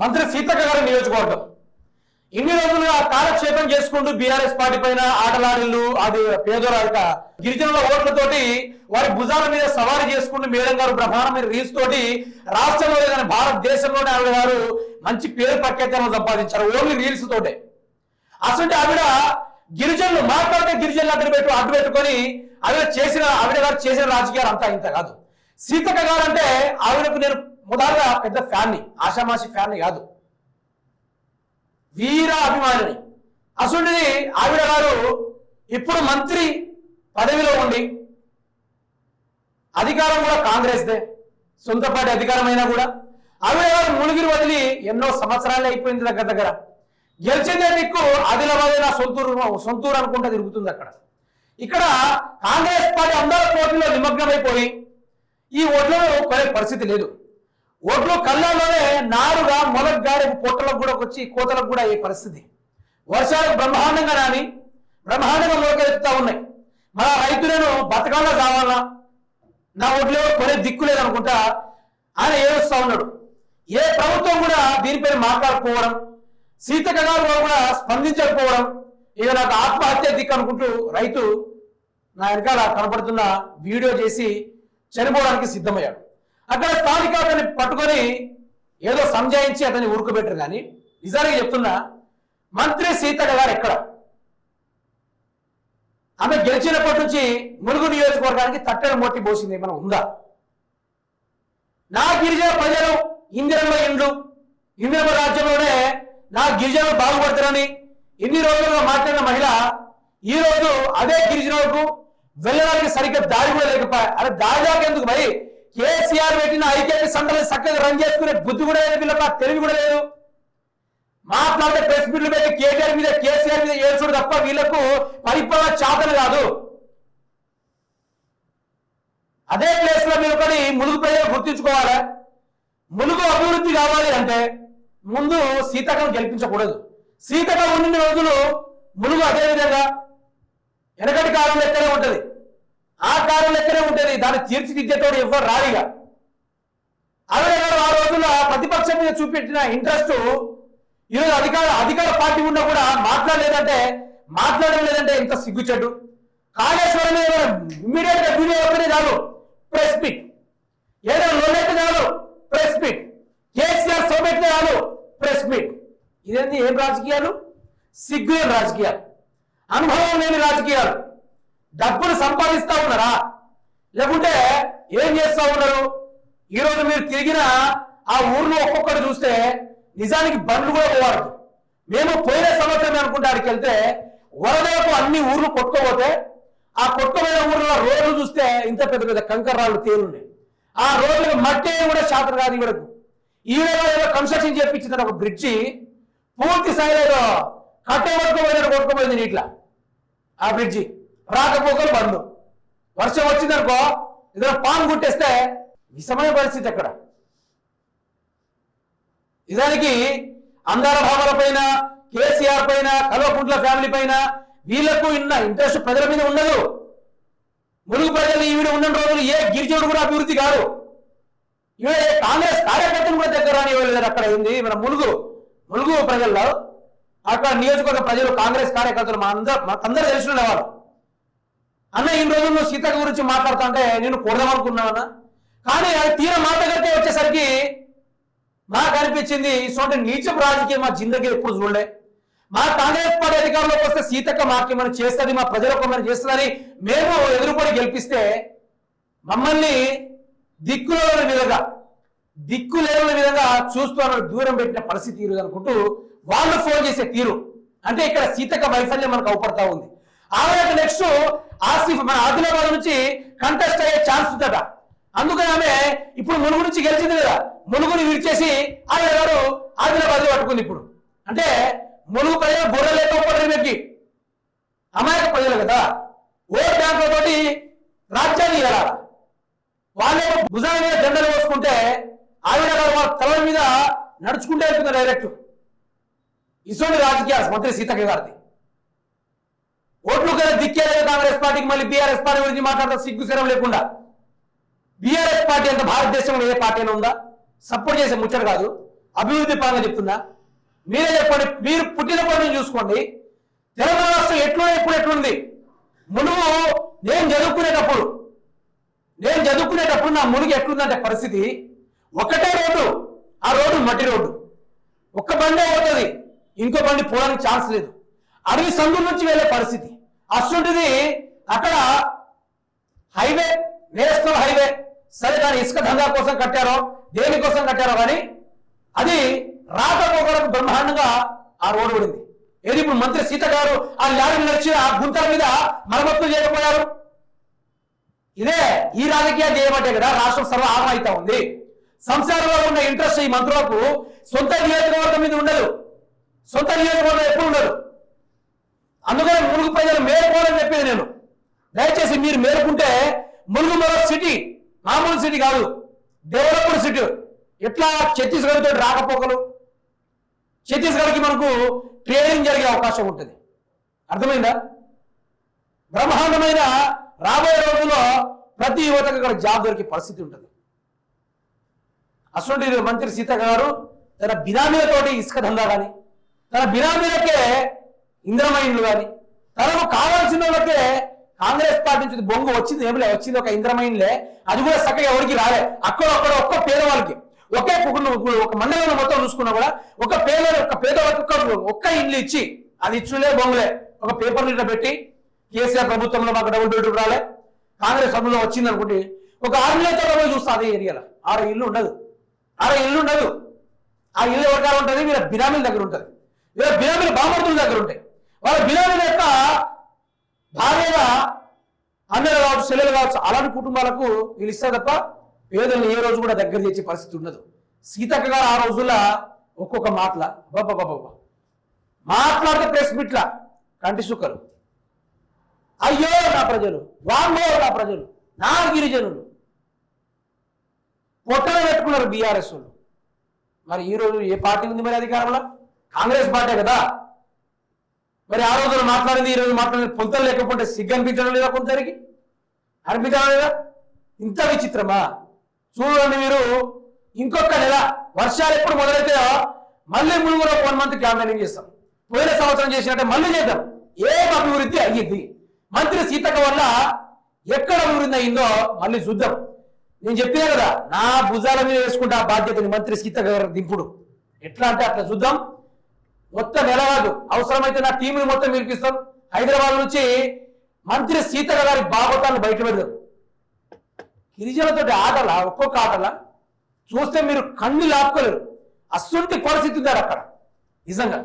మంత్రి సీతక్క గారి నియోజకవర్గం. ఇన్ని రోజులుగా కాలక్షేపం చేసుకుంటూ బీఆర్ఎస్ పార్టీ పైన ఆటలాడిల్లు అది పేదోరాక గిరిజనుల ఓట్లతోటి వారి భుజాల మీద సవారీ చేసుకుంటూ మేడం గారు బ్రహ్మాండమైన రీల్స్ తోటి రాష్ట్రంలో కానీ భారతదేశంలోనే ఆవిడ గారు మంచి పేరు ప్రఖ్యాతను సంపాదించారు ఓన్లీ రీల్స్ తోటే. అసలు ఆవిడ గిరిజనులు మాట్లాడితే గిరిజనులు అడ్డు పెట్టు అడ్డు పెట్టుకొని ఆవిడ చేసిన ఆవిడ గారు చేసిన రాజకీయాలు అంతా ఇంత కాదు. సీతక్క గారు అంటే ఆవిడకు నేను మొదలుగా పెద్ద ఫ్యాన్ని ఆషామాషి ఫ్యాన్ని కాదు. వీర అభిమానిని. అసలుది ఆవిడ గారు ఇప్పుడు మంత్రి పదవిలో ఉండి అధికారం కూడా కాంగ్రెస్దే. సొంత పార్టీ అధికారమైనా కూడా. ఆవిడ గారు మునిగిరి వదిలి ఎన్నో సంవత్సరాలు అయిపోయింది దగ్గర దగ్గర. గెలిచిందే నీకు ఆదిలాబాద్ నా సొంతూరు సొంతూరు అనుకుంటా తిరుగుతుంది అక్కడ. ఇక్కడ కాంగ్రెస్ పార్టీ అందరూ పోటీలో నిమగ్నమైపోయి ఈ ఓట్లను కొనే పరిస్థితి లేదు. ఒడ్లు కళ్ళలోనే నారుగా మొలగ్గా రేపు పొట్టలకు కూడా వచ్చి కోతలకు కూడా అయ్యే పరిస్థితి. వర్షాలు బ్రహ్మాండంగా నాని బ్రహ్మాండంగా మొలకెత్తుతా ఉన్నాయి. మన రైతులను బతకాలా కావాలా? నా ఒడ్లో కొనే దిక్కు లేదనుకుంటా ఆయన ఏడుస్తా ఉన్నాడు. ఏ ప్రభుత్వం కూడా దీనిపైన మాట్లాడకపోవడం సీతక్క గారు కూడా స్పందించకపోవడం ఇక నాకు ఆత్మహత్య దిక్కు అనుకుంటూ రైతు నా వెనకాల కనపడుతున్న వీడియో చేసి చనిపోవడానికి సిద్ధమయ్యాడు. అక్కడ స్థానిక అతన్ని పట్టుకొని ఏదో సంజాయించి అతన్ని ఉరుకుబెట్టరు. కానీ నిజానికి చెప్తున్నా మంత్రి సీతక్క గారు ఎక్కడ? ఆమె గెలిచినప్పటి నుంచి ములుగు నియోజకవర్గానికి తట్టెల మోటి పోసింది ఏమైనా ఉందా? నా గిరిజన ప్రజలు ఇందిరమ్మ ఇండ్లు ఇందిరమ్మ రాజ్యంలోనే నా గిరిజనులు బాగుపడతారని ఇన్ని రోజులుగా మాట్లాడిన మహిళ ఈ రోజు అదే గిరిజనులకు వెళ్ళడానికి సరిగ్గా దారి కూడా లేకపోయా? అదే దారిదాకా ఎందుకు మరి? కేసీఆర్ పెట్టిన ఐకేపీ సంఘాలను చక్కగా రన్ చేసుకునే బుద్ధి కూడా లేదు వీళ్ళకి తెలివి కూడా లేదు. మాట్లాడితే ప్రెస్ మీట్లు పెట్టి కేటీఆర్ మీద కేసీఆర్ మీద ఏడ్చుడు తప్ప వీళ్ళకు పరిపాలన చేతలు కాదు. అదే ప్లేస్లో మీరు ఒకటి ములుగు ప్రజలు గుర్తించుకోవాలి. ములుగు అభివృద్ధి కావాలి అంటే ముందు సీతకం గెలిపించకూడదు. సీతకం ఉండిన రోజులు ములుగు అదే విధంగా. వెనకటి కాలం లెక్కనే ఉంటుంది. ఆ కారు లెక్కనే ఉంటుంది? దాన్ని తీర్చిదిద్దేటోడు ఎవరు రాలిగా ఆవిడ గారు ఆ రోజుల్లో ప్రతిపక్షం మీద చూపెట్టిన ఇంట్రెస్ట్ ఈరోజు అధికార అధికార పార్టీ ఉన్నా కూడా మాట్లాడలేదంటే మాట్లాడడం లేదంటే ఇంత సిగ్గుచెట్టు. కాళేశ్వరం మీద ఇమ్మీడియట్గా వీడియో వస్తేనే చాలు ప్రెస్ పిక్ ఏదో లోనైతే చాలు ప్రెస్ పిక్ కేసీఆర్ సోపెట్టే చాలు ప్రెస్ పిక్ ఇదేంటి ఏం రాజకీయాలు? సిగ్గు రాజకీయాలు. అనుభవం లేని రాజకీయాలు. డబ్బులు సంపాదిస్తా ఉన్నారా? లేకుంటే ఏం చేస్తా ఉన్నారు? ఈరోజు మీరు తిరిగిన ఆ ఊర్లో ఒక్కొక్కటి చూస్తే నిజానికి బండ్లు కూడా పోవాలి మేము పోయిన సంవత్సరం అనుకుంటానికి వెళ్తే వరదలకు అన్ని ఊర్లు కొట్టుకోపోతే ఆ కొట్టుకోపోయిన ఊర్లో రోడ్లు చూస్తే ఇంత పెద్ద పెద్ద కంకర రాళ్ళు తేలున్నాయి. ఆ రోడ్లకు మట్టి కూడా శాతం కాదు ఈవిడకు ఈవిడ ఏదో కన్స్ట్రక్షన్ చేపించింది ఒక బ్రిడ్జి పూర్తి స్థాయిలో ఏదో కట్టే కొట్టుకోపోయింది నీట్లా. ఆ బ్రిడ్జి. రాకపోకలు బంద్. వర్షం వచ్చిందనుకో ఏదైనా పాము గుట్టేస్తే విషమైన పరిస్థితి అక్కడ. నిజానికి అందాల భావాల పైన కేసీఆర్ పైన కల్వకుంట్ల ఫ్యామిలీ పైన వీళ్ళకు ఇన్న ఇంట్రెస్ట్ ప్రజల మీద ఉండదు. ములుగు ప్రజలు ఈవిడ ఉన్న రోజులు ఏ గిరిజనుడు కూడా అభివృద్ధి కాదు ఈవిడ కాంగ్రెస్ కార్యకర్తలు కూడా దగ్గర రానివ్వలేదు అక్కడ ఏంది? మన ములుగు ములుగు ప్రజల్లో. అక్కడ నియోజకవర్గ ప్రజలు కాంగ్రెస్ కార్యకర్తలు మా అందరూ మాకందరూ తెలిసిన వాళ్ళు అన్న ఈ రోజుల్లో సీత గురించి మాట్లాడుతుంటే నేను కొడదామనుకున్నావన్నా కానీ అది తీర మాట దగ్గరికి వచ్చేసరికి నాకు అనిపించింది ఇటువంటి నీచపు రాజకీయం మా జిందగీ ఎప్పుడు చూడలే. మా కాంగ్రెస్ పార్టీ అధికారంలోకి వస్తే సీతక్క మాకేమైనా చేస్తుంది మా ప్రజలకు ఏమైనా చేస్తుందని మేము ఎదురుపడి గెలిపిస్తే మమ్మల్ని దిక్కులేని విధంగా దిక్కు లేని విధంగా చూస్తూ దూరం పెట్టిన పరిస్థితి తీరు అనుకుంటూ వాళ్ళు ఫోన్ చేసే తీరు. అంటే ఇక్కడ సీతక్క వైఫల్యం మనకు అవపడతా ఉంది. ఆవిడ నెక్స్ట్ ఆసిఫ్ మన ఆదిలాబాద్ నుంచి కంటెస్ట్ అయ్యే ఛాన్స్ ఉందట. అందుకని ఆమె ఇప్పుడు మునుగు నుంచి గెలిచింది కదా మునుగుని విడిచేసి ఆవిడ గారు ఆదిలాబాద్ పట్టుకుంది ఇప్పుడు. అంటే మునుగు ప్రజలు బుర్ర లేకపోవడం వీరికి అమాయక ప్రజలు కదా. ఓట్ బ్యాంకులతోటి రాజ్యాన్ని ఇవ్వాల వాళ్ళేమో భుజాల మీద జెండలు పోసుకుంటే ఆవిడ గారు వాళ్ళ తల మీద నడుచుకుంటే వెళ్తుంది డైరెక్ట్ ఇటువంటి రాజకీయాలు మంత్రి సీతక్క గారిది. ఓట్లు కదా దిక్కేలేదు కాంగ్రెస్ పార్టీకి మళ్ళీ బీఆర్ఎస్ పార్టీ గురించి మాట్లాడతా సిగ్గుశరం లేకుండా. బీఆర్ఎస్ పార్టీ అంత భారతదేశంలో ఏ పార్టీ అయినా ఉందా? సపోర్ట్ చేసే ముచ్చట కాదు. అభివృద్ధి పరంగా చెప్తున్నా. మీరే చెప్పండి మీరు పుట్టినప్పటి నుంచి చూసుకోండి. తెలంగాణ రాష్ట్రం ఎట్లా ఎప్పుడు ఎట్లుంది? మునుగు నేను చదువుకునేటప్పుడు నేను చదువుకునేటప్పుడు నా మునుగు ఎట్లుందంటే పరిస్థితి ఒకటే రోడ్డు ఆ రోడ్డు మట్టి రోడ్డు. ఒక్క బండే పోతుంది ఇంకో బండి పోవడానికి ఛాన్స్ లేదు. అడవి సందుల నుంచి వెళ్ళే పరిస్థితి. అసలుంటిది అక్కడ హైవే నేషనల్ హైవే. సరే దాని ఇసుక దందా కోసం కట్టారో దేనికోసం కట్టారో కానీ అది రాకపోకడం బ్రహ్మాండంగా ఆ రోడ్డు పడింది. ఏది ఇప్పుడు మంత్రి సీత గారు ఆ లారీ నడిచి ఆ గుంతల మీద మరమ్మతులు చేయకపోయారు? ఇదే ఈ రాజకీయాలు చేయబట్టే కదా రాష్ట్రం సర్వ ఆగమైతా ఉంది. సంసారంలో ఉన్న ఇంట్రెస్ట్ ఈ మంత్రులకు సొంత నియోజకవర్గం మీద ఉండదు. సొంత నియోజకవర్గం ఎప్పుడు ఉండదు? అందుకనే ములుగు ప్రజలు మేలుకోవాలని చెప్పేది నేను. దయచేసి మీరు మేలుకుంటే ములుగు మరో సిటీ మామూలు సిటీ కాదు డెవలప్డ్ సిటీ. ఎట్లా ఛత్తీస్గఢ్ తోటి రాకపోకలు? ఛత్తీస్గఢ్కి మనకు ట్రేడింగ్ జరిగే అవకాశం ఉంటుంది. అర్థమైందా? బ్రహ్మాండమైన రాబోయే రోజుల్లో ప్రతి యువతకు ఇక్కడ జాబ్ దొరికే పరిస్థితి ఉంటుంది. అసలు మంత్రి సీత గారు తన బినామీలతోటి ఇసుక దందా కానీ తన బినామీలకే ఇంద్రమైన్లు కానీ తనకు కావాల్సిన వాళ్ళకే కాంగ్రెస్ పార్టీ నుంచి బొంగు వచ్చింది ఏమిలే వచ్చింది ఒక ఇంద్రమైన్లే అది కూడా చక్కగా ఎవరికి రాలే. అక్కడ అక్కడ ఒక్క పేదవాళ్ళకి. ఒకే కుటుంబం ఒక మండలంలో మొత్తం చూసుకున్నా కూడా ఒక పేద ఒక పేదవాళ్ళకి ఒక్క ఒక్క ఇల్లు ఇచ్చి అది ఇచ్చులే బొంగులే. ఒక పేపర్ ఇట్లా పెట్టి కేసీఆర్ ప్రభుత్వంలో మాకు డబుల్ బెడ్రూమ్ రాలే. కాంగ్రెస్ సభలో వచ్చింది అనుకుంటే ఒక ఆరు నెలల పోయి చూస్తా అదే ఏరియాలో. ఆరో ఇల్లు ఉండదు. ఆడ ఇల్లు ఉండదు. ఆ ఇల్లు ఎవరికాడ ఉంటుంది? వీళ్ళ బినామీల దగ్గర ఉంటుంది. వీళ్ళ బినామీల బామర్తుల దగ్గర ఉంటాయి. వాళ్ళ బినామీల యొక్క భార్యగా అన్నలు కావచ్చు చెల్లెలు కావచ్చు అలాంటి కుటుంబాలకు వీళ్ళు ఇస్తారు తప్ప పేదలను ఏ రోజు కూడా దగ్గర తెచ్చే పరిస్థితి ఉండదు. సీతక్క గారు ఆ రోజుల్లో ఒక్కొక్క మాటల బాబా మాట్లాడితే ప్రెస్ మీట్ల కంటి సుక్కలు. అయ్యో నా ప్రజలు వామ్మో నా ప్రజలు నా గిరిజనులు. పొట్టలో పెట్టుకున్నారు బీఆర్ఎస్ వాళ్ళు. మరి ఈ రోజు ఏ పార్టీ ఉంది మరి అధికారంలో? కాంగ్రెస్ పార్టీ కదా. మరి ఆ రోజున మాట్లాడింది ఈ రోజు మాట్లాడింది పొంతలు లేకపోతే సిగ్గు అనిపించడం లేదా కొందరికి అనిపించడం లేదా? ఇంత విచిత్రమా? చూడండి మీరు ఇంకొక నెల వర్షాలు ఎప్పుడు మొదలైతాయో మళ్ళీ మునుగులో వన్ మంత్ క్యాంపెయినింగ్ చేస్తాం. పోయిన సంవత్సరం చేసినట్టే మళ్ళీ చేద్దాం. ఏం అభివృద్ధి అయ్యింది? మంత్రి సీతక వల్ల ఎక్కడ అభివృద్ధి అయిందో మళ్ళీ చూద్దాం. నేను చెప్పినా కదా నా భుజాల మీద వేసుకుంటే ఆ బాధ్యతని మంత్రి సీతక దింపుడు. ఎట్లా అంటే అట్లా చూద్దాం. మొత్తం నెల అవసరమైతే నా టీంని మొత్తం పిలిపిస్తాం. హైదరాబాద్ నుంచి మంత్రి సీతల గారి బాగోతాన్ని బయట పెడదాం. గిరిజనులతోటి ఆటలా? ఒక్కొక్క ఆటలా? చూస్తే మీరు కన్ను లాపుకోలేరు. అస్సుంటి పరిస్థితి ఉన్నారు అక్కడ. నిజంగా.